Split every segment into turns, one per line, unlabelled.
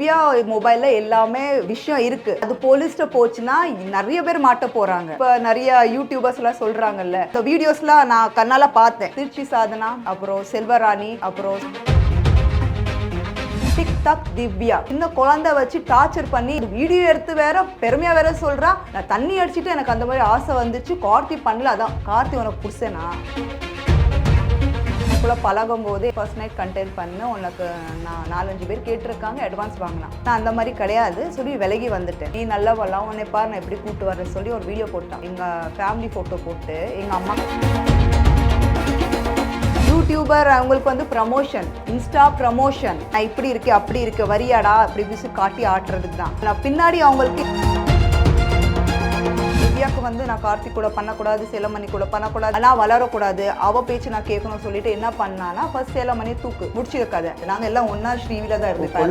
திவ்யா மொபைல்ல எல்லாமே விஷயம் இருக்கு. அது போலீஸ்ட போச்சுன்னா நிறைய பேர் மாட்ட போறாங்க. இப்ப நிறைய யூடியூபர்ஸ் எல்லாம் சொல்றாங்கல்ல. இந்த வீடியோஸ்லாம் நான் கண்ணால பார்த்தேன். திருச்சி சாதனா அப்புறம் செல்வராணி அப்புறம் டிக்டாக் திவ்யா. இந்த குழந்தை வச்சு டார்ச்சர் பண்ணி வீடியோ எடுத்து வேற பெருமையா வேற சொல்றா. நான் தண்ணி அடிச்சுட்டு எனக்கு அந்த மாதிரி ஆசை வந்துச்சு. கார்த்தி பண்ணல. அதான் கார்த்தி உனக்கு புடிச்சேனா? கூட பழகும் போதே ஃபர்ஸ்ட் நைட் கண்டென்ட் பண்ண உனக்கு நான் நாலஞ்சு பேர் கேட்டிருக்காங்க அட்வான்ஸ் வாங்கினா. நான் அந்த மாதிரி கிடையாது. சொல்லி விலகி வந்துட்டேன். நீ நல்லா வரலாம் உன்னை பாரு நான் எப்படி கூப்பிட்டு வரேன் சொல்லி ஒரு வீடியோ போட்டான். எங்கள் ஃபேமிலி ஃபோட்டோ போட்டு எங்கள் அம்மா. யூடியூபர் அவங்களுக்கு வந்து ப்ரமோஷன் இன்ஸ்டா ப்ரமோஷன் நான் இப்படி இருக்கேன் அப்படி இருக்கேன் வரியாடா அப்படி இப்படி காட்டி ஆட்டுறதுக்கு தான். நான் பின்னாடி அவங்களுக்கு திவ்யாக்கு வந்து நான் கார்த்திக் கூட பண்ணக்கூடாது சேலமணி கூட பண்ணக்கூடாது நான் வளரக்கூடாது. அவ பேச்சு நான் கேட்கணும்னு சொல்லிட்டு என்ன பண்ணானா ஃபர்ஸ்ட் சேலமணி தூக்கு முடிச்சிருக்க கதை நாங்கள் எல்லாம் ஒன்றா ஸ்ரீவில தான் இருந்தோம்.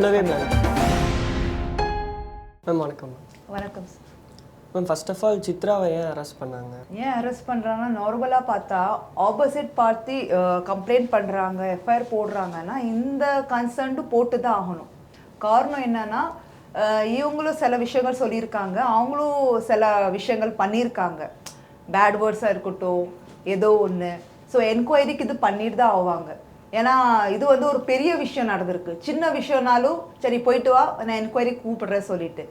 மேம் வணக்கம்.
வணக்கம்
மேம் ஃபர்ஸ்ட் ஆஃப் ஆல் சித்ராவை ஏன் அரெஸ்ட் பண்ணாங்க?
ஏன் அரெஸ்ட் பண்ணுறாங்கன்னா நார்மலாக பார்த்தா ஆப்போசிட் பார்ட்டி கம்ப்ளைண்ட் பண்ணுறாங்க எஃப்ஐஆர் போடுறாங்கன்னா இந்த கன்சர்ன்ட்டு போட்டு தான் ஆகணும். காரணம் என்னன்னா இவங்களும் சில விஷயங்கள் சொல்லியிருக்காங்க. அவங்களும் சில விஷயங்கள் பண்ணியிருக்காங்க. பேட் வேர்ட்ஸாக இருக்கட்டும் ஏதோ ஒன்று ஸோ என்கொயரிக்கு இது பண்ணிட்டு தான் ஆவாங்க. ஏன்னா இது வந்து ஒரு பெரிய விஷயம் நடந்திருக்கு. சின்ன விஷயம்னாலும் சரி போயிட்டு வா நான் என்கொயரி கூப்பிடுறேன் சொல்லிட்டு.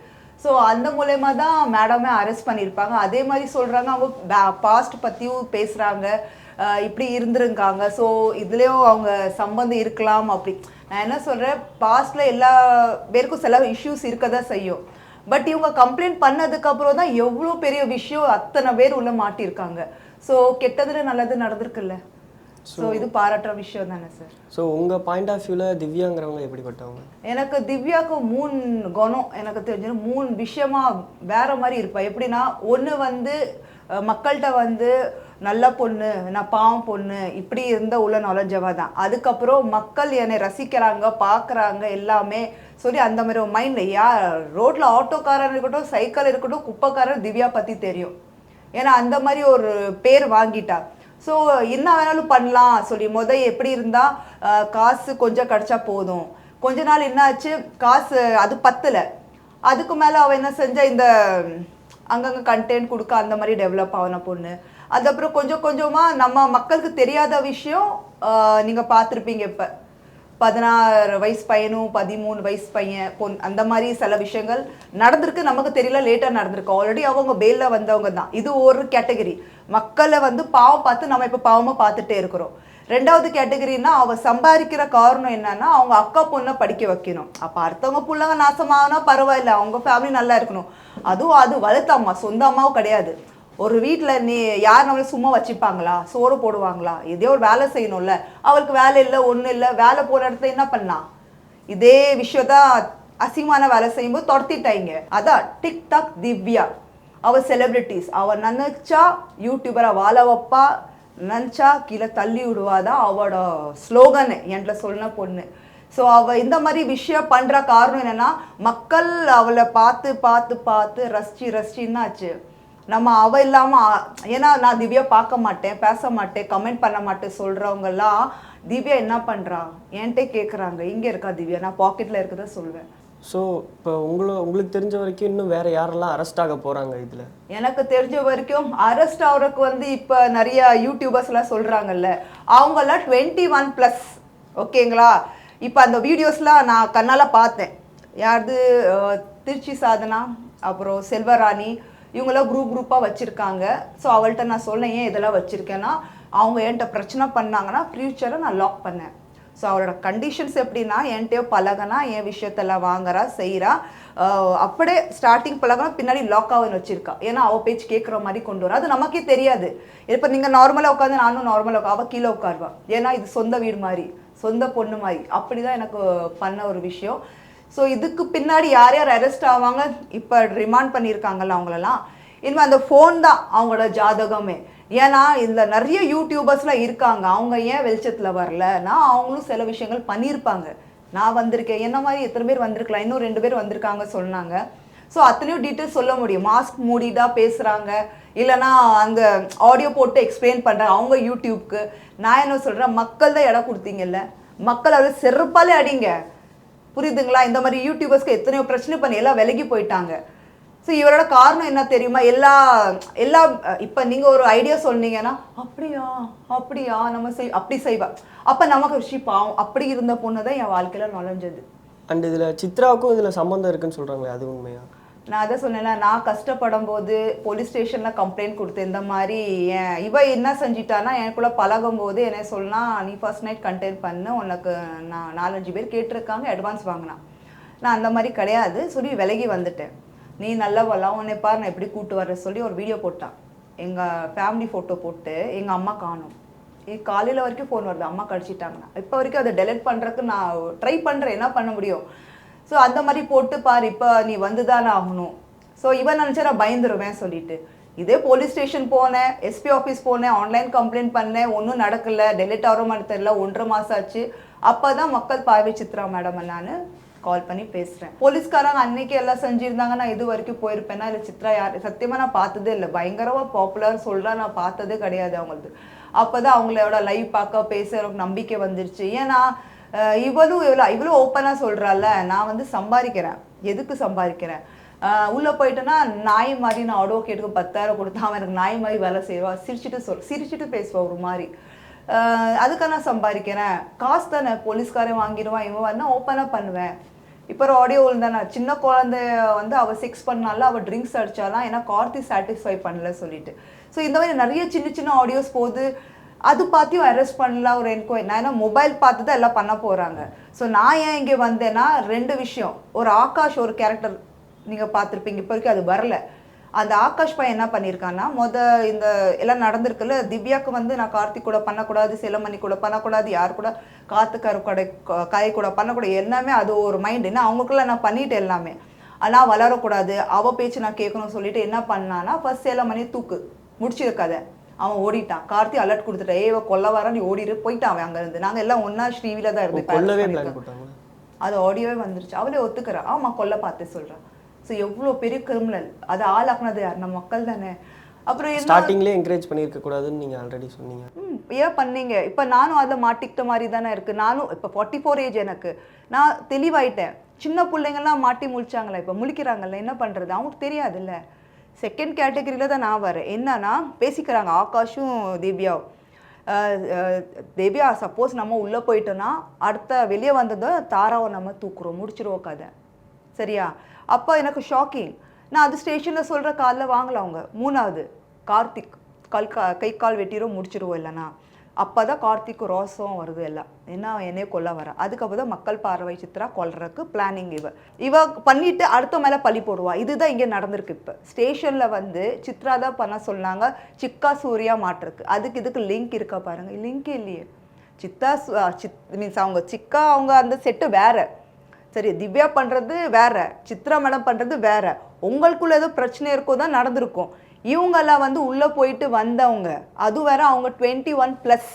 ஸோ அந்த மூலயமா தான் மேடமே அரெஸ்ட் பண்ணியிருப்பாங்க. அதே மாதிரி சொல்கிறாங்க அவங்க பாஸ்ட் பற்றியும் பேசுகிறாங்க இப்படி இருந்திருக்காங்க. ஸோ இதுலேயும் அவங்க சம்பந்தம் இருக்கலாம் அப்படி. நான் என்ன சொல்கிறேன் பாஸ்டில் எல்லா பேருக்கும் சில இஷ்யூஸ் இருக்க தான் செய்யும். பட் இவங்க கம்ப்ளைண்ட் பண்ணதுக்கு அப்புறம் தான் எவ்வளோ பெரிய விஷயம் அத்தனை பேர் உள்ள மாட்டியிருக்காங்க. ஸோ கெட்டதுல நல்லது நடந்திருக்குல்ல. ஸோ இது பாராட்டுற விஷயம் தானே சார்
ஸோ உங்கள் பாயிண்ட் ஆஃப் வியூவில் திவ்யாங்கிறவங்க எப்படிப்பட்டவங்க?
எனக்கு திவ்யாவுக்கு மூணு குணம். எனக்கு தெரிஞ்சது மூணு விஷயமா வேற மாதிரி இருப்பா. எப்படின்னா ஒன்று வந்து மக்கள்கிட்ட வந்து நல்ல பொண்ணு நான் பாவம் பொண்ணு. இப்படி இருந்த உள்ள நுழைஞ்சவா தான். அதுக்கப்புறம் மக்கள் என்னை ரசிக்கிறாங்க பார்க்குறாங்க எல்லாமே சொல்லி அந்த மாதிரி ஒரு மைண்டில் யார் ரோட்டில் ஆட்டோக்காரன் இருக்கட்டும் சைக்கிள் இருக்கட்டும் குப்பைக்காரன் திவ்யா பற்றி தெரியும். ஏன்னா அந்த மாதிரி ஒரு பேர் வாங்கிட்டா. ஸோ என்ன வேணாலும் பண்ணலாம் சொல்லி முத எப்படி இருந்தால் காசு கொஞ்சம் கிடைச்சா போதும். கொஞ்ச நாள் என்னாச்சு காசு அது பத்தலை. அதுக்கு மேலே அவள் என்ன செஞ்சா இந்த அங்கங்கே கண்டென்ட் கொடுக்க அந்த மாதிரி டெவலப் ஆகணும் பொண்ணு. அதுக்கப்புறம் கொஞ்சம் கொஞ்சமாக நம்ம மக்களுக்கு தெரியாத விஷயம் நீங்கள் பார்த்துருப்பீங்க இப்போ. பதினாறு வயசு பையனும் பதிமூணு வயசு பையன் பொன் அந்த மாதிரி சில விஷயங்கள் நடந்திருக்கு. நமக்கு தெரியல லேட்டாக நடந்திருக்கு. ஆல்ரெடி அவங்க பேலில் வந்தவங்க தான். இது ஒரு கேட்டகரி மக்களை வந்து பாவம் பார்த்து நம்ம இப்போ பாவமாக பார்த்துட்டே இருக்கிறோம். ரெண்டாவது கேட்டகரினா அவ சம்பாதிக்கிற காரணம் என்னன்னா அவங்க அக்கா பொண்ணை படிக்க வைக்கணும். அப்போ அடுத்தவங்க பிள்ளைங்க நாசமாகனா பரவாயில்ல அவங்க ஃபேமிலி நல்லா இருக்கணும். அதுவும் அது வளர்த்த அம்மா சொந்த அம்மாவும் கிடையாது. ஒரு வீட்டில் நீ யார் நம்மளும் சும்மா வச்சுப்பாங்களா? சோறு போடுவாங்களா? இதே ஒரு வேலை செய்யணும்ல. அவளுக்கு வேலை இல்லை ஒன்றும் இல்லை வேலை போகிற இடத்துல என்ன பண்ணலாம்? இதே விஷயத்தான் அசிங்கமான வேலை செய்யும்போது துரத்திட்டாங்க. அதான் டிக்டாக் திவ்யா. அவள் செலிப்ரிட்டிஸ் அவள் நினைச்சா யூடியூபரை வாழ வைப்பா. நினச்சா கீழே தள்ளி விடுவாதான் அவளோட ஸ்லோகன் என்கிட்ட சொன்ன பொண்ணு. ஸோ அவள் இந்த மாதிரி விஷயம் பண்ணுற காரணம் என்னன்னா மக்கள் அவளை பார்த்து பார்த்து பார்த்து ரசிச்சு ரசிச்சின்னு ஆச்சு நம்ம அவள் இல்லாமல் ஏன்னா நான் திவ்யா பார்க்க மாட்டேன் பேச மாட்டேன் கமெண்ட் பண்ண மாட்டேன் சொல்கிறவங்கெல்லாம் திவ்யா என்ன பண்ணுறா என்கிட்ட கேட்குறாங்க இங்கே இருக்கா திவ்யா? நான் பாக்கெட்டில் இருக்கிறத சொல்வேன்.
ஸோ இப்போ உங்களை உங்களுக்கு தெரிஞ்ச வரைக்கும் இன்னும் வேற யாரெல்லாம் அரெஸ்ட் ஆக போகிறாங்க இதில்?
எனக்கு தெரிஞ்ச வரைக்கும் அரெஸ்ட் ஆகுறதுக்கு வந்து இப்போ நிறைய யூடியூபர்ஸ்லாம் சொல்றாங்கல்ல. அவங்கெல்லாம் டுவெண்ட்டி ஒன் ப்ளஸ் ஓகேங்களா இப்போ அந்த வீடியோஸ்லாம் நான் கண்ணால் பார்த்தேன். யாரது திருச்சி சாதனா அப்புறம் செல்வராணி இவங்களாம் குரூப் குரூப்பாக வச்சுருக்காங்க. ஸோ அவள்கிட்ட நான் சொன்னேன் ஏன் இதெல்லாம் வச்சுருக்கேன்னா அவங்க என்கிட்ட பிரச்சனை பண்ணாங்கன்னா ஃப்யூச்சரை நான் லாக் பண்ணேன். ஸோ அவரோட கண்டிஷன்ஸ் எப்படின்னா என்கிட்டயோ பழகனா என் விஷயத்தெல்லாம் வாங்குறா செய்கிறா அப்படியே ஸ்டார்டிங் பழகினா பின்னாடி லாக் ஆகுன்னு வச்சிருக்கா. ஏன்னா அவள் பேச்சு கேட்குற மாதிரி கொண்டு வரா அது நமக்கே தெரியாது. இப்போ நீங்கள் நார்மலாக உட்காந்து நானும் நார்மலாக உட்கா அவள் கீழே உட்காருவா. ஏன்னா இது சொந்த வீடு மாதிரி சொந்த பொண்ணு மாதிரி. அப்படி தான் எனக்கு பண்ண ஒரு விஷயம். ஸோ இதுக்கு பின்னாடி யார் யார் அரெஸ்ட் ஆவாங்க? இப்போ ரிமாண்ட் பண்ணியிருக்காங்கல்ல அவங்களெல்லாம். இனிமேல் அந்த ஃபோன் தான் அவங்களோட ஜாதகமே. ஏன்னா இதில் நிறைய யூடியூபர்ஸ்லாம் இருக்காங்க. அவங்க ஏன் வெளிச்சத்தில் வரலன்னா அவங்களும் சில விஷயங்கள் பண்ணியிருப்பாங்க. நான் வந்திருக்கேன். என்ன மாதிரி எத்தனை பேர் வந்திருக்கலாம்? இன்னும் ரெண்டு பேர் வந்திருக்காங்க சொன்னாங்க. ஸோ அத்தனையும் டீட்டெயில்ஸ் சொல்ல முடியும். மாஸ்க் மூடிதான் பேசுகிறாங்க இல்லைன்னா அந்த ஆடியோ போட்டு எக்ஸ்பிளைன் பண்ணுறாங்க அவங்க யூடியூப்க்கு நான் என்ன சொல்கிறேன் மக்கள் தான் இடம் கொடுத்தீங்கல்ல? மக்கள் அதை செருப்பாலே அடிங்க. புரியுதுங்களா? இந்த மாதிரி யூடியூபர்ஸ்க்கு எத்தனையோ பிரச்சனை பண்ணி எல்லாம் விலகி போயிட்டாங்க. ஸோ இவரோட காரணம் என்ன தெரியுமா? எல்லா எல்லா இப்போ நீங்கள் ஒரு ஐடியா சொன்னீங்கன்னா அப்படியா அப்படியா நம்ம செய் அப்படி செய்வா. அப்போ நமக்கு ஷி பாவம் அப்படி இருந்த பொண்ணு தான் என் வாழ்க்கையில் நுழைஞ்சது.
அண்ட் இதுல சித்ராவுக்கும் இதுல சம்மந்தம் இருக்குன்னு சொல்றாங்களே அது உண்மையா?
நான் அதை சொன்னேன்ல நான் கஷ்டப்படும் போது போலீஸ் ஸ்டேஷனில் கம்ப்ளைண்ட் கொடுத்தேன் இந்த மாதிரி என் இவ என்ன செஞ்சிட்டானா எனக்குள்ள பழகும் போது என்ன சொன்னா நீ ஃபர்ஸ்ட் நைட் கண்டென்ட் பண்ணு உனக்கு நான் நாலஞ்சு பேர் கேட்டிருக்காங்க அட்வான்ஸ் வாங்கினான் நான் அந்த மாதிரி கிடையாது. சொல்லி விலகி வந்துட்டேன். நீ நல்லவெல்லாம் உன்னை பாரு நான் எப்படி கூட்டு வர சொல்லி ஒரு வீடியோ போட்டான். எங்கள் ஃபேமிலி ஃபோட்டோ போட்டு எங்கள் அம்மா காணும். காலையில் வரைக்கும் ஃபோன் வருது. அம்மா கடிச்சிட்டாங்கன்னா. இப்போ வரைக்கும் அதை டெலிட் பண்ணுறதுக்கு நான் ட்ரை பண்ணுறேன் என்ன பண்ண முடியும்? ஸோ அந்த மாதிரி போட்டு பாரு. இப்போ நீ வந்து தானே ஆகணும். ஸோ இவன் நினச்சா நான் பயந்துருவேன் சொல்லிட்டு. இதே போலீஸ் ஸ்டேஷன் போனேன். எஸ்பி ஆஃபீஸ் போனேன். ஆன்லைன் கம்ப்ளைண்ட் பண்ணேன். ஒன்றும் நடக்கல. டெலிட் ஆகிற மாதிரி தெரியல. ஒன்றரை மாதம் ஆச்சு. அப்போ தான் மக்கள் பார்வை சித்ரா மேடம் நான். கால் பண்ணி பேசுகிறேன் போலீஸ்காரங்க அன்னைக்கு எல்லாம் செஞ்சுருந்தாங்க நான் இது வரைக்கும் போயிருப்பேன்னா இல்லை சித்ரா யார்? சத்தியமாக நான் பார்த்ததே இல்லை. பயங்கரமாக பாப்புலர் சொல்கிறா நான் பார்த்ததே கிடையாது அவங்களுக்கு. அப்போ தான் அவங்களோட லைவ் பார்க்க பேச எனக்கு நம்பிக்கை வந்துருச்சு. ஏன்னா இவளும் இவ்வளோ இவ்வளோ ஓப்பனாக சொல்கிறால நான் வந்து சம்பாதிக்கிறேன். எதுக்கு சம்பாதிக்கிறேன்? உள்ளே போயிட்டேன்னா நாய் மாதிரி நான் அட்வொகேட்டுக்கு பத்தாயிரம் கொடுத்தா அவன் எனக்கு நாய் மாதிரி வேலை செய்வா. சிரிச்சுட்டு சொல் சிரிச்சுட்டு பேசுவா ஒரு மாதிரி. அதுக்காக நான் சம்பாதிக்கிறேன். காசு தானே போலீஸ்காரன் வாங்கிடுவான் இவன் வந்து ஓப்பனாக பண்ணுவேன். இப்போ ஒரு ஆடியோ தானே சின்ன குழந்தைய வந்து அவள் செக்ஸ் பண்ணால அவள் ட்ரிங்க்ஸ் அடித்தாலாம் ஏன்னா கார்த்தி சாட்டிஸ்ஃபை பண்ணல சொல்லிட்டு. ஸோ இந்த மாதிரி நிறைய சின்ன சின்ன ஆடியோஸ் போகுது அது பார்த்தியும் அரெஸ்ட் பண்ணலாம் ஒரு என்கொயரி நான் ஏன்னா மொபைல் பார்த்து தான் எல்லாம் பண்ண போகிறாங்க ஸோ நான் ஏன் இங்கே வந்தேன்னா ரெண்டு விஷயம். ஒரு ஆகாஷ் ஒரு கேரக்டர் நீங்கள் பார்த்துருப்பீங்க இப்போ வரைக்கும் அது வரல. அந்த ஆகாஷ் பையன் என்ன பண்ணியிருக்கான்னா மொத இந்த எல்லாம் நடந்திருக்குல்ல திவ்யாக்கு வந்து நான் கார்த்திக் கூட பண்ணக்கூடாது செல்லமணி கூட பண்ணக்கூடாது யார் கூட காத்துக்கார கூட கை கூட பண்ணக்கூடாது எல்லாமே அது ஒரு மைண்ட் என்ன அவங்களுக்குள்ள நான் பண்ணிட்டேன் எல்லாமே. ஆனால் வளரக்கூடாது அவ பேச்சு நான் கேட்கணும்னு சொல்லிட்டு என்ன பண்ணான்னா ஃபர்ஸ்ட் செல்லமணி தூக்கு முடிச்சிருக்காத அவன் ஓடிட்டான். கார்த்தி அலர்ட் கொடுத்துட்டேன். ஏ இவ கொல்ல வர நீ ஓடிடு போயிட்டான் அவன் அங்கேருந்து. நாங்கள் எல்லாம் ஒன்றா ஸ்ரீவில தான் இருந்து
கொல்லவே பிளான் போட்டாங்களா
அது ஆடியோவே வந்துருச்சு. அவளே ஒத்துக்கிறா. ஆமா கொல்ல பார்த்து சொல்றா. ஸோ எவ்வளோ பெரிய கிரிமினல் அதை ஆளாக்குனது யார்? நம்ம மக்கள் தானே. அப்புறம்
ஸ்டார்டிங்லேயே என்கரேஜ் பண்ணியிருக்க கூடாதுன்னு நீங்க ஆல்ரெடி சொன்னீங்க.
ம், ஏன் பண்ணீங்க? இப்போ நானும் அதில் மாட்டிக்கிட்ட மாதிரி தானே இருக்கு. நானும் இப்போ ஃபார்ட்டி ஃபோர் ஏஜ் எனக்கு. நான் தெளிவாயிட்டேன். சின்ன பிள்ளைங்கள்லாம் மாட்டி முழிச்சாங்களே இப்போ முழிக்கிறாங்கல்ல என்ன பண்ணுறது அவங்களுக்கு தெரியாதுல்ல. செகண்ட் கேட்டகரியில் தான் நான் வரேன். என்னன்னா பேசிக்கிறாங்க ஆகாஷும் திவ்யாவும். திவ்யா சப்போஸ் நம்ம உள்ளே போயிட்டோன்னா அடுத்த வெளியே வந்ததும் தாராவை நம்ம தூக்குறோம் முடிச்சிருவோம் கதை. சரியா? அப்போ எனக்கு ஷாக்கிங் நான் அது ஸ்டேஷனில் சொல்கிற காலில் வாங்கல அவங்க. மூணாவது கார்த்திக். கல் கா கை கால் வெட்டிரும் முடிச்சிருவோம் இல்லைனா. அப்போ தான் கார்த்திக் ரோசம் வருது எல்லாம். ஏன்னா என்னையே கொல்ல வர. அதுக்கப்புறம் தான் மக்கள் பார்வை சித்ரா கொல்றதுக்கு பிளானிங் இவ. இவ பண்ணிட்டு அடுத்த மேலே பழி போடுவா. இதுதான் இங்கே நடந்திருக்கு இப்போ. ஸ்டேஷனில் வந்து சித்ரா தான் பண்ண சொன்னாங்க சிக்கா சூர்யா மாட்டிருக்கு அதுக்கு இதுக்கு லிங்க் இருக்கா பாருங்க. லிங்க் இல்லையே. சித்தா சித் மீன்ஸ் அவங்க சிக்கா அவங்க அந்த செட்டு வேறு. சரி திவ்யா பண்ணுறது வேற சித்ரா மேடம் பண்ணுறது வேற. உங்களுக்குள்ள ஏதோ பிரச்சனை இருக்கோ தான் நடந்திருக்கும். இவங்கெல்லாம் வந்து உள்ளே போயிட்டு வந்தவங்க அது வேற அவங்க டுவெண்ட்டி ஒன் ப்ளஸ்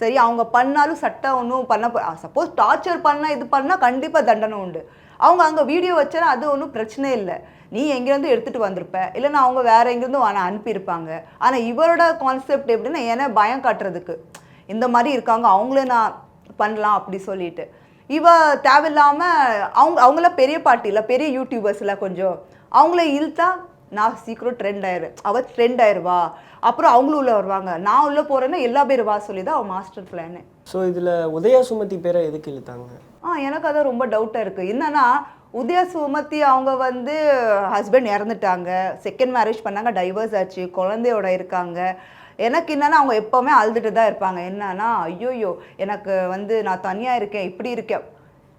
சரி அவங்க பண்ணாலும் சட்டம் ஒன்றும் பண்ண சப்போஸ் டார்ச்சர் பண்ணால் இது பண்ணால் கண்டிப்பாக தண்டனை உண்டு. அவங்க அங்கே வீடியோ வச்சா அது ஒன்றும் பிரச்சனை இல்லை. நீ எங்கேருந்து எடுத்துகிட்டு வந்திருப்ப? இல்லைன்னா அவங்க வேற எங்கேருந்து ஆனால் அனுப்பியிருப்பாங்க. ஆனால் இவரோட கான்செப்ட் எப்படின்னா ஏன்னா பயம் காட்டுறதுக்கு. இந்த மாதிரி இருக்காங்க அவங்களே நான் பண்ணலாம் அப்படி சொல்லிட்டு. இவ தேவையில்லாம அவங்க அவங்கள பெரிய பார்ட்டியில் பெரிய யூடியூபர்ஸ்ல கொஞ்சம். அவங்கள இழுத்தா நான் சீக்கிரம் ட்ரெண்ட் ஆயிரு. அவ ட்ரெண்ட் ஆயிருவா. அப்புறம் அவங்களும் உள்ள வருவாங்க. நான் உள்ள போறேன்னா எல்லா பேரும் வா சொல்லி தான் அவன் மாஸ்டர் பிளானு
ஸோ இதுல உதயா சுமதி பேரை எதுக்கு இழுத்தாங்க?
ஆ எனக்கு அது ரொம்ப டவுட்டாக இருக்குது என்னன்னா உதயா சுமதி அவங்க வந்து ஹஸ்பண்ட் இறந்துட்டாங்க. செகண்ட் மேரேஜ் பண்ணாங்க டைவர்ஸ் ஆச்சு. குழந்தையோட இருக்காங்க. எனக்கு என்னன்னா அவங்க எப்போவுமே அழுதுட்டு தான் இருப்பாங்க. என்னன்னா ஐயோயோ எனக்கு வந்து நான் தனியாக இருக்கேன் இப்படி இருக்கேன்.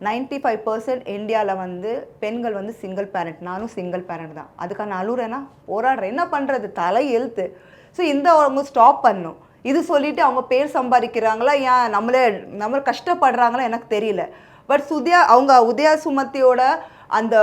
95% ஃபைவ் பர்சன்ட் இந்தியாவில் வந்து பெண்கள் வந்து சிங்கிள் பேரண்ட் நானும் சிங்கிள் பேரண்ட் தான். அதுக்காக நான் அழுறேன்னா போராடுறேன். என்ன பண்ணுறது தலை எழுத்து. ஸோ இந்த அவங்க ஸ்டாப் பண்ணும். இது சொல்லிட்டு அவங்க பேர் சம்பாதிக்கிறாங்களா ஏன் நம்மளே நம்ம கஷ்டப்படுறாங்களா எனக்கு தெரியல. பட் சுதியா அவங்க உதயா சுமத்தியோட அந்த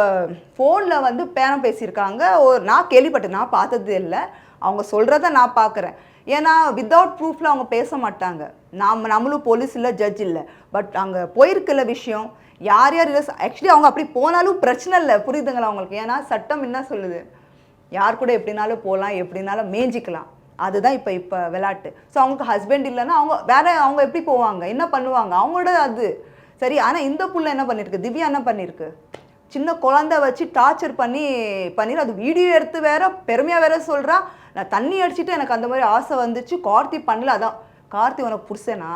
ஃபோனில் வந்து பேரம் பேசியிருக்காங்க. ஒரு நான் கேள்விப்பட்டேன். நான் பார்த்தது இல்லை. அவங்க சொல்கிறத நான் பார்க்குறேன். ஏன்னா வித்தவுட் ப்ரூஃபில் அவங்க பேச மாட்டாங்க. நாம் நம்மளும் போலீஸ் இல்லை ஜட்ஜ் இல்லை. பட் அங்கே போயிருக்கல விஷயம் யார் யார் இல்லை ஆக்சுவலி அவங்க அப்படி போனாலும் பிரச்சனை இல்லை. புரியுதுங்களா அவங்களுக்கு ஏன்னா சட்டம் என்ன சொல்லுது? யார் கூட எப்படினாலும் போகலாம் எப்படினாலும் மேய்ஞ்சிக்கலாம் அதுதான் இப்போ இப்போ விளையாட்டு. ஸோ அவங்களுக்கு ஹஸ்பண்ட் இல்லைன்னா அவங்க வேற அவங்க எப்படி போவாங்க? என்ன பண்ணுவாங்க? அவங்களோட அது. சரி ஆனால் இந்த புள்ள என்ன பண்ணியிருக்கு திவ்யா என்ன பண்ணியிருக்கு சின்ன குழந்தை வச்சு டார்ச்சர் பண்ணி பண்ணிடு அது வீடியோ எடுத்து வேற பெருமையாக வேற சொல்கிறா நான் தண்ணி அடிச்சுட்டு எனக்கு அந்த மாதிரி ஆசை வந்துச்சு. கார்த்தி பண்ணல அதான். கார்த்தி உனக்கு புருஷனா?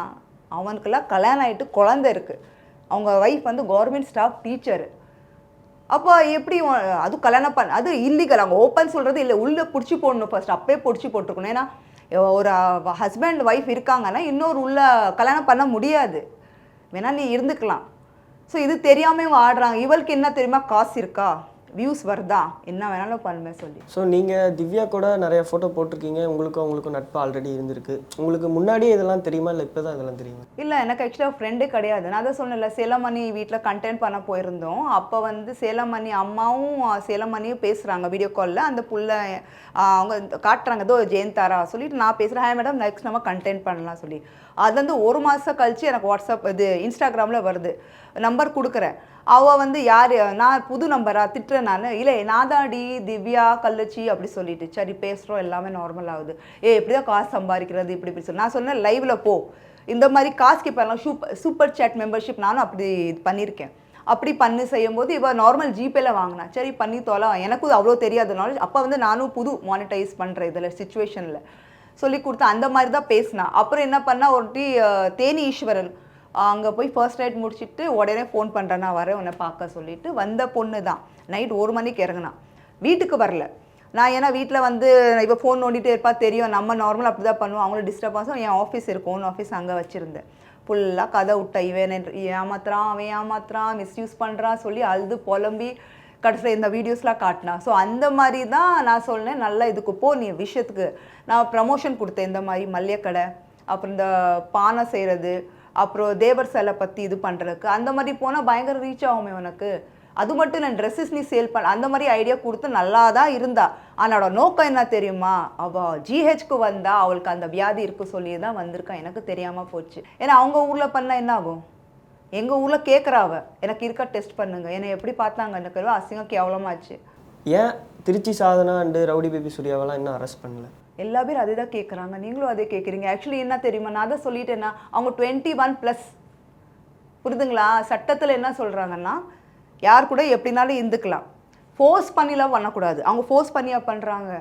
அவனுக்கெல்லாம் கல்யாணம் ஆகிட்டு குழந்தை இருக்குது அவங்க ஒய்ஃப் வந்து கவர்மெண்ட் ஸ்டாஃப் டீச்சரு அப்போ எப்படி அது அதுவும் கல்யாணம் பண்ண அது இல்லீகல் அவங்க ஓப்பன் சொல்கிறது இல்லை. உள்ளே பிடிச்சி போடணும் ஃபஸ்ட் அப்பயே பிடிச்சி போட்டிருக்கணும். ஏன்னா ஒரு ஹஸ்பண்ட் ஒய்ஃப் இருக்காங்கன்னா இன்னொரு உள்ள கல்யாணம் பண்ண முடியாது. வேணால் நீ இருந்துக்கலாம். ஸோ இது தெரியாமல் இவங்க ஆடுறாங்க. இவளுக்கு என்ன தெரியுமா? காசு இருக்கா? வியூஸ் வருதா? என்ன வேணாலும் பண்ணுவேன் சொல்லி.
ஸோ நீங்கள் திவ்யா கூட நிறைய ஃபோட்டோ போட்டிருக்கீங்க. உங்களுக்கும் அவங்களுக்கும் நட்பு ஆல்ரெடி இருந்திருக்கு. உங்களுக்கு முன்னாடியே இதெல்லாம் தெரியுமா? இல்லை இப்போ தான் இதெல்லாம் தெரியுமா?
இல்லை எனக்கு ஆக்சுவலாக ஃப்ரெண்டே கிடையாது. நான் தான் சொன்னேன்ல சேலமணி வீட்டில் கண்டென்ட் பண்ண போயிருந்தோம். அப்போ வந்து சேலமணி அம்மாவும் சேலமணியும் பேசுகிறாங்க வீடியோ காலில் அந்த புள்ள அவங்க காட்டுறாங்க ஏதோ ஜெயந்தாரா. சொல்லிட்டு நான் பேசுகிறேன் ஹாய் மேடம் நெக்ஸ்ட் நம்ம கண்டென்ட் பண்ணலாம் சொல்லி. அது வந்து ஒரு மாதம் கழிச்சு எனக்கு வாட்ஸ்அப் இது இன்ஸ்டாகிராமில் வருது. நம்பர் கொடுக்குறேன். அவள் வந்து யார்? நான் புது நம்பரா? திட்டுறேன் நான். இல்லை நான் திவ்யா கள்ளச்சி அப்படி சொல்லிட்டு. சரி பேசுகிறோம் எல்லாமே நார்மல் ஆகுது. ஏ இப்படி தான் காசு சம்பாதிக்கிறது. இப்படி இப்படி சொல்லி. நான் சொன்னேன் லைவில் போ. இந்த மாதிரி காசு கேட்பாங்க சூப்பர் சூப்பர் சேட் மெம்பர்ஷிப் நானும் அப்படி இது பண்ணியிருக்கேன். அப்படி பண்ணு செய்யும்போது இவள் நார்மல் ஜிபேல வாங்கினா. சரி பண்ணி தோலாம் எனக்கும் அவ்வளோ தெரியாத நாலேஜ் அப்போ வந்து நானும் புது மானிட்டைஸ் பண்ணுறேன் இதில் சுச்சுவேஷனில் சொல்லி கொடுத்து அந்த மாதிரி தான் பேசினா. அப்புறம் என்ன பண்ணால் ஒருட்டி தேனி ஈஸ்வரன். அங்கே போய் ஃபர்ஸ்ட் எய்ட் முடிச்சுட்டு உடனே ஃபோன் பண்ணுறேன் நான் வரேன் உன்னை பார்க்க சொல்லிட்டு வந்த பொண்ணு தான் நைட் ஒரு மணிக்கு இறங்குனா. வீட்டுக்கு வரல. நான் ஏன்னா வீட்டில் வந்து இப்போ ஃபோன் நோண்டிட்டே இருப்பா தெரியும். நம்ம நார்மலாக அப்படி தான் பண்ணுவோம். அவங்களும் டிஸ்டர்ப் ஆகும். என் ஆஃபீஸ் இருக்கும் ஒன்று ஆஃபீஸ் அங்கே வச்சுருந்தேன். ஃபுல்லாக கதை விட்டா இவன் ஏமாத்துறான் அவன் ஏமாத்துறான் மிஸ்யூஸ் பண்ணுறான் சொல்லி அழுது புலம்பி கடைசியில் இந்த வீடியோஸ்லாம் காட்டினா. ஸோ அந்த மாதிரி தான் நான் சொன்னேன். நல்லா இதுக்கு போ நீ விஷயத்துக்கு. நான் ப்ரமோஷன் கொடுத்தேன். இந்த மாதிரி மல்லிகை கடை அப்புறம் இந்த பானை செய்கிறது அப்புறம் தேவர் சிலை பற்றி இது பண்ணுறதுக்கு அந்த மாதிரி போனால் பயங்கர ரீச் ஆகுமே உனக்கு? அது மட்டும் இல்லை ட்ரெஸ்ஸஸ் நீ சேல் பண்ண அந்த மாதிரி ஐடியா கொடுத்து நல்லா தான் இருந்தா? அவனோட நோக்கம் என்ன தெரியுமா? அவள் ஜிஹெச்க்கு வந்தா அவளுக்கு அந்த வியாதி இருக்கு சொல்லி தான் வந்திருக்கா. எனக்கு தெரியாமல் போச்சு. ஏன்னா அவங்க ஊரில் பண்ணால் என்ன ஆகும்? எங்கள் ஊரில் கேட்குறா எனக்கு இருக்க டெஸ்ட் பண்ணுங்க. என்னை எப்படி பார்த்தாங்க எனக்கு அசிங்கம் கேவலமாச்சு.
ஏன் Trichy Sadhana and rowdy baby சூர்யாவெல்லாம் இன்னும் அரெஸ்ட் பண்ணல?
எல்லா பேரும் அதே தான் கேட்குறாங்க நீங்களும் அதே கேட்குறீங்க ஆக்சுவலி என்ன தெரியுமா? நான் தான் சொல்லிட்டேன்னா அவங்க டுவெண்ட்டி ஒன் ப்ளஸ் புரிதுங்களா? சட்டத்தில் என்ன சொல்கிறாங்கன்னா யார் கூட எப்படினாலும் இருந்துக்கலாம். ஃபோர்ஸ் பண்ணிலாம் பண்ணக்கூடாது. அவங்க ஃபோர்ஸ் பண்ணியா பண்ணுறாங்க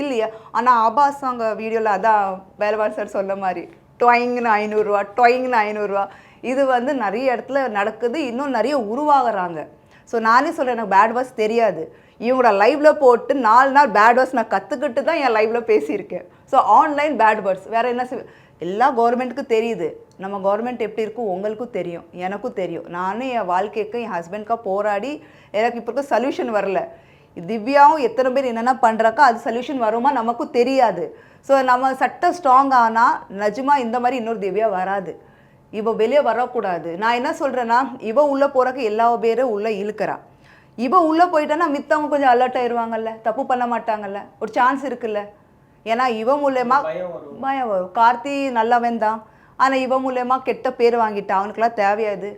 இல்லையா? ஆனால் ஆபாஸ் அவங்க வீடியோவில் அதான் வேலவான் சார் சொன்ன மாதிரி டொயிங்னு ஐநூறுரூவா டொயிங்னு ஐநூறுரூவா இது வந்து நிறைய இடத்துல நடக்குது. இன்னும் நிறைய உருவாகிறாங்க. ஸோ நானே சொல்கிறேன் எனக்கு பேட் வாஸ் தெரியாது. இவங்களோட லைவ்ல போட்டு நாலு நாள் பேட் வேர்ட்ஸ் நான் கற்றுக்கிட்டு தான் என் லைவ்ல பேசியிருக்கேன். ஸோ ஆன்லைன் பேட் வேர்ட்ஸ் வேற என்ன எல்லா கவர்மெண்ட்டுக்கு தெரியுது. நம்ம கவர்மெண்ட் எப்படி இருக்கும் உங்களுக்கும் தெரியும். எனக்கும் தெரியும். நானும் என் வாழ்க்கைக்கு என் ஹஸ்பண்ட்க்காக போராடி எனக்கு இப்போ இருக்க சொல்யூஷன் வரல. திவ்யாவும் எத்தனை பேர் என்னென்ன பண்ணுறாக்கா அது சொல்யூஷன் வருமா நமக்கும் தெரியாது. ஸோ நம்ம சட்டம் ஸ்ட்ராங் ஆனால் நிஜமா இந்த மாதிரி இன்னொரு திவ்யா வராது. இவள் வெளியே வரக்கூடாது. நான் என்ன சொல்கிறேன்னா இவள் உள்ளே போகிறக்கு எல்லா பேரும் உள்ளே இழுக்கிறா. இவ உள்ளே போயிட்டான்னா மித்தவங்க கொஞ்சம் அலர்ட் ஆயிடுவாங்கல்ல தப்பு பண்ண மாட்டாங்கல்ல? ஒரு சான்ஸ் இருக்குல்ல? ஏன்னா இவ மூலயமா
பயம் வரும்.
கார்த்தி நல்லவன் தான். ஆனால் இவன் மூலயமா கெட்ட பேர் வாங்கிட்டான் அவனுக்குலாம் தேவையாது.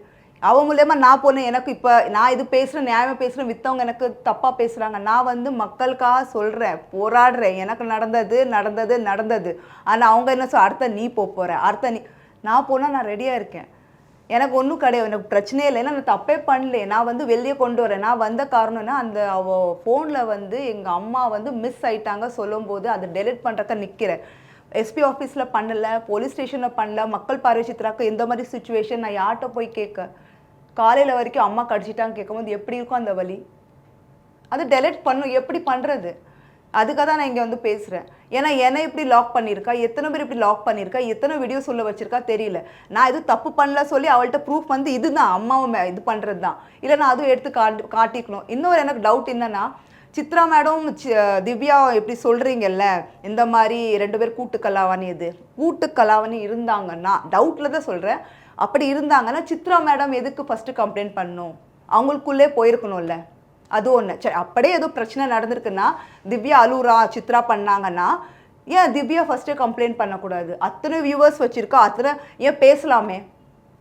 அவன் மூலயமா நான் போனேன் எனக்கு இப்போ நான் இது பேசுகிறேன் நியாயமாக பேசுகிறேன் வித்தவங்க எனக்கு தப்பாக பேசுகிறாங்க நான் வந்து மக்களுக்காக சொல்கிறேன் போராடுறேன். எனக்கு நடந்தது நடந்தது நடந்தது. ஆனால் அவங்க என்ன சொல் அடுத்த நீ போப் போற. அடுத்த நீ நான் போனால் நான் ரெடியாக இருக்கேன். எனக்கு ஒன்றும் கிடையாது. எனக்கு பிரச்சனையே இல்லை. ஏன்னா நான் தப்பே பண்ணல. நான் வந்து வெளியே கொண்டு வரேன். நான் வந்த காரணம்னா அந்த அவ ஃபோனில் வந்து எங்கள் அம்மா வந்து மிஸ் ஆயிட்டாங்க சொல்லும்போது அதை டெலிட் பண்ணுறக்க நிற்கிறேன் எஸ்பி ஆஃபீஸில் பண்ணல போலீஸ் ஸ்டேஷனில் பண்ணல மக்கள் பார்வை இந்த மாதிரி சுச்சுவேஷன் நான் யார்கிட்ட போய் கேட்க? காலையில் வரைக்கும் அம்மா கடிச்சிட்டாங்க கேட்கும்போது எப்படி இருக்கும் அந்த வழி அது டெலிட் பண்ணும். எப்படி பண்ணுறது அதுக்காக தான் நான் இங்கே வந்து பேசுகிறேன் ஏன்னா என்னை இப்படி லாக் பண்ணியிருக்கா? எத்தனை பேர் இப்படி லாக் பண்ணியிருக்கா? எத்தனை வீடியோ சொல்ல வச்சிருக்கா? தெரியல. நான் இது தப்பு பண்ணல சொல்லி அவள்கிட்ட ப்ரூஃப் வந்து இதுதான். அம்மாவும் மே- இது பண்ணுறது தான் இல்லை நான் அதுவும் எடுத்து காட்டி காட்டிக்கணும். இன்னொரு எனக்கு டவுட் என்னன்னா சித்ரா மேடம் திவ்யா இப்படி சொல்கிறீங்கல்ல இந்த மாதிரி ரெண்டு பேர் கூட்டு கலாவாணி இது கூட்டு கலாவாணி இருந்தாங்கன்னா டவுட்டில் தான் சொல்கிறேன் அப்படி இருந்தாங்கன்னா சித்ரா மேடம் எதுக்கு ஃபஸ்ட்டு கம்ப்ளைண்ட் பண்ணணும் அவங்களுக்குள்ளே போயிருக்கணும்ல. அது ஒன்று சரி அப்படியே ஏதோ பிரச்சனை நடந்திருக்குன்னா திவ்யா அழுறா சித்ரா பண்ணாங்கன்னா ஏன் திவ்யா ஃபஸ்ட்டே கம்ப்ளைண்ட் பண்ணக்கூடாது? அத்தனை வியூவர்ஸ் வச்சிருக்கா? அத்தனை ஏன் பேசலாமே?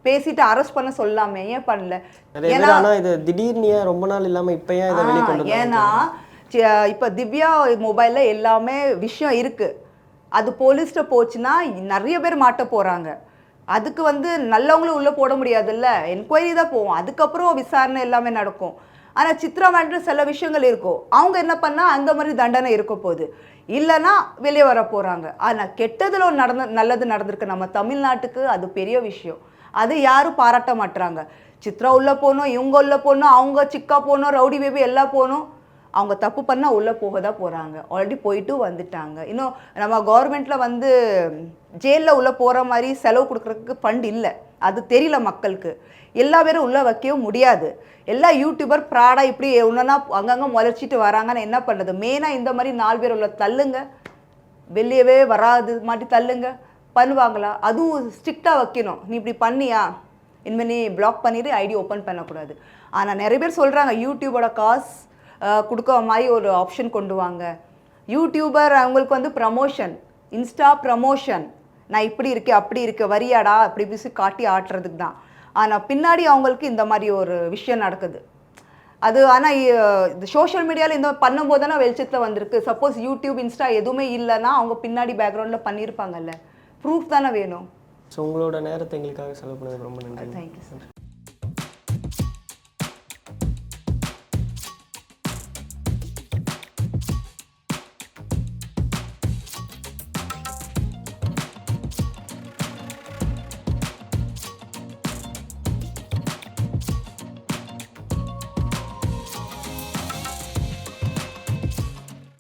பேசிட்டு அரெஸ்ட் பண்ண சொல்லாமே? ஏன் பண்ணல?
ஆனா இது திடீர்னு ரொம்ப நாள் இல்லாம இப்ப ஏன்
ஏன்னா இப்போ திவ்யா மொபைலில் எல்லாமே விஷயம் இருக்கு. அது போலீஸ்ட்ட போச்சுன்னா நிறைய பேர் மாட்ட போறாங்க. அதுக்கு வந்து நல்லவங்களும் உள்ளே போட முடியாதுல்ல? என்கொயரி தான் போவோம். அதுக்கப்புறம் விசாரணை எல்லாமே நடக்கும். ஆனால் சித்ரா மேட்ரு சில விஷயங்கள் இருக்கும். அவங்க என்ன பண்ணால் அந்த மாதிரி தண்டனை இருக்க போகுது. இல்லைன்னா வெளியே வர போகிறாங்க ஆனால் கெட்டதில் ஒரு நடந்த நல்லது நடந்திருக்கு. நம்ம தமிழ்நாட்டுக்கு அது பெரிய விஷயம். அது யாரும் பாராட்ட மாட்டுறாங்க சித்ரா உள்ளே போகணும் இவங்க உள்ளே போகணும் அவங்க சிக்கா போகணும் ரவுடி பேபி எல்லாம் போகணும் அவங்க தப்பு பண்ணால் உள்ளே போக தான் போகிறாங்க ஆல்ரெடி போயிட்டு வந்துட்டாங்க. இன்னும் நம்ம கவர்மெண்ட்டில் வந்து ஜெயிலில் உள்ளே போகிற மாதிரி செலவு கொடுக்குறதுக்கு ஃபண்ட் இல்லை. அது தெரியல மக்களுக்கு. எல்லா பேரும் உள்ளே வைக்கவும் முடியாது. எல்லா யூடியூபர் ப்ராடாக இப்படி ஒன்றுனா அங்கங்கே முளைச்சிட்டு வராங்கன்னு என்ன பண்ணுறது மெயினாக இந்த மாதிரி நாலு பேர் உள்ள தள்ளுங்க. வெளியவே வராது மாட்டி தள்ளுங்க. பண்ணுவாங்களா? அதுவும் ஸ்ட்ரிக்டாக வைக்கணும். நீ இப்படி பண்ணியா? இனிமேல் நீ பிளாக் பண்ணிட்டு ஐடி ஓப்பன் பண்ணக்கூடாது. ஆனால் நிறைய பேர் சொல்கிறாங்க யூடியூபோட காசு கொடுக்க மாதிரி ஒரு ஆப்ஷன் கொண்டு வாங்க. யூடியூபர் அவங்களுக்கு வந்து ப்ரமோஷன் இன்ஸ்டா ப்ரமோஷன் நான் இப்படி இருக்கேன் அப்படி இருக்கேன் வரியாடா அப்படி இப்படி காட்டி ஆட்டுறதுக்கு தான். ஆனால் பின்னாடி அவங்களுக்கு இந்த மாதிரி ஒரு விஷயம் நடக்குது. அது ஆனால் இந்த சோஷியல் மீடியாவில் இந்த பண்ணும்போது தானே வெளிச்சத்தில் வந்திருக்கு. சப்போஸ் யூடியூப் இன்ஸ்டா எதுவுமே இல்லைன்னா அவங்க பின்னாடி பேக்ரவுண்டில் பண்ணியிருப்பாங்கல்ல. ப்ரூஃப் தானே வேணும்.
ஸோ உங்களோட நேரத்தை எங்களுக்காக செலவு பண்ணதுக்கு ரொம்ப நன்றி.
Thank you sir